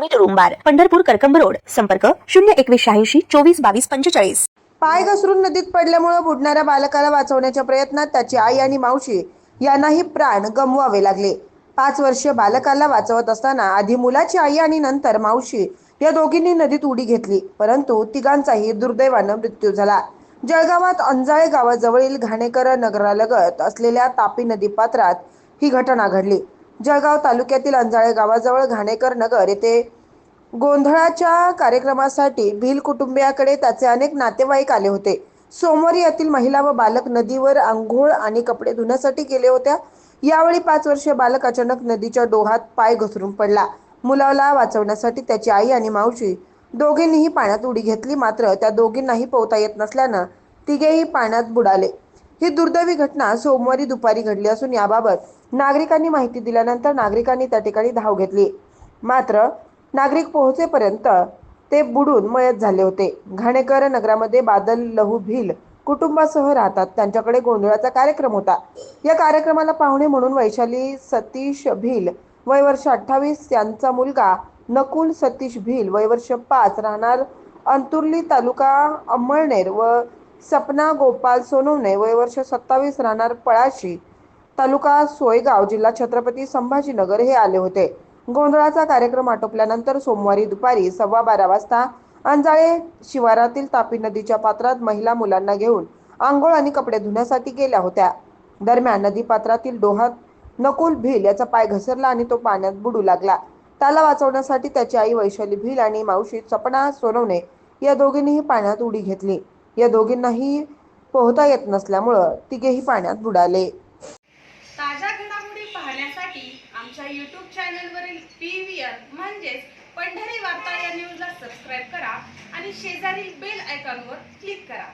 नियमित room Pandharpur Karkamb road संपर्क शून्य एकवीस शहाऐंशी चोवीस बावीस पंचेचाळीस. पाय घसरून नदीत पडल्यामुळे बुडणाऱ्या बालकाला वाचवण्याच्या प्रयत्नात त्याची आई आणि मावशी यांनाही प्राण गमवावे लागले. पाच वर्ष बालकाला वाचवत असताना आधी मुलाची आई आणि नंतर मावशी या दोघींनी नदीत उडी घेतली परंतु तिघांचाही दुर्दैवानं मृत्यू झाला. जळगावात अंजाळे गावाजवळील घाणेकर नगरालगत असलेल्या तापी नदी पात्रात ही घटना घडली. जळगाव तालुक्यातील अंजाळे गावाजवळ घाणेकर नगर येथे गोंधळाच्या कार्यक्रमासाठी भिल कुटुंबियाकडे त्याचे अनेक नातेवाईक आले होते. सोमवारी यातील महिला व बालक नदीवर आंघोळ आणि कपडे धुण्यासाठी गेले होत्या. यावेळी पाच वर्षीय बालक अचानक नदीच्या डोहात पाय घसरून पडला. मुलाला वाचवण्यासाठी त्याची आई आणि मावशी दोघींनीही पाण्यात उडी घेतली मात्र त्या दोघींनाही पोहता येत नसल्यानं तिघेही पाण्यात बुडाले. ही दुर्दैवी घटना सोमवारी दुपारी घडली असून याबाबत नागरिकांनी माहिती दिल्यानंतर नागरिकांनी त्या ठिकाणी धाव घेतली. मात्र नागरिक पोहोचेपर्यंत ते बुडून मयत झाले होते. घाणेकर नगरामध्ये बादल लहू भिल कुटुंबासह राहतात. त्यांच्याकडे गोंधळाचा कार्यक्रम होता. या कार्यक्रमाला पाहुणे म्हणून वैशाली सतीश भिल वय वर्ष अठ्ठावीस यांचा मुलगा नकुल सतीश भिल वय वर्ष पाच राहणार अंतुर्ली तालुका अंमळनेर व सपना गोपाल सोनवणे वय वर्ष सत्तावीस राहणार पळाशी तालुका सोयगाव जिल्हा छत्रपती संभाजीनगर हे आले होते. गोंधळाचा कार्यक्रम आटोपल्यानंतर सोमवारी दुपारी सव्वा बारा वाजता अंजाळे शिवारातील तापी नदीच्या पात्रात महिला मुलांना घेऊन आंघोळ आणि कपडे धुण्यासाठी गेल्या होत्या. दरम्यान नदी पात्रातील डोहात नकुल भिल याचा पाय घसरला आणि तो पाण्यात बुडू लागला. त्याला वाचवण्यासाठी त्याची आई वैशाली भिल आणि मावशी सपना सोनवणे या दोघींनीही पाण्यात उडी घेतली. या दोघींनाही पोहता येत नसल्यामुळं तिघेही पाण्यात बुडाले. ताज्या घडामोडी पाहण्यासाठी आमच्या यूट्यूब चॅनलवरील पी व्ही आर म्हणजेच पंढरी वार्ता या न्यूजला सबस्क्राईब करा आणि शेजारील बेल आयकॉनवर क्लिक करा.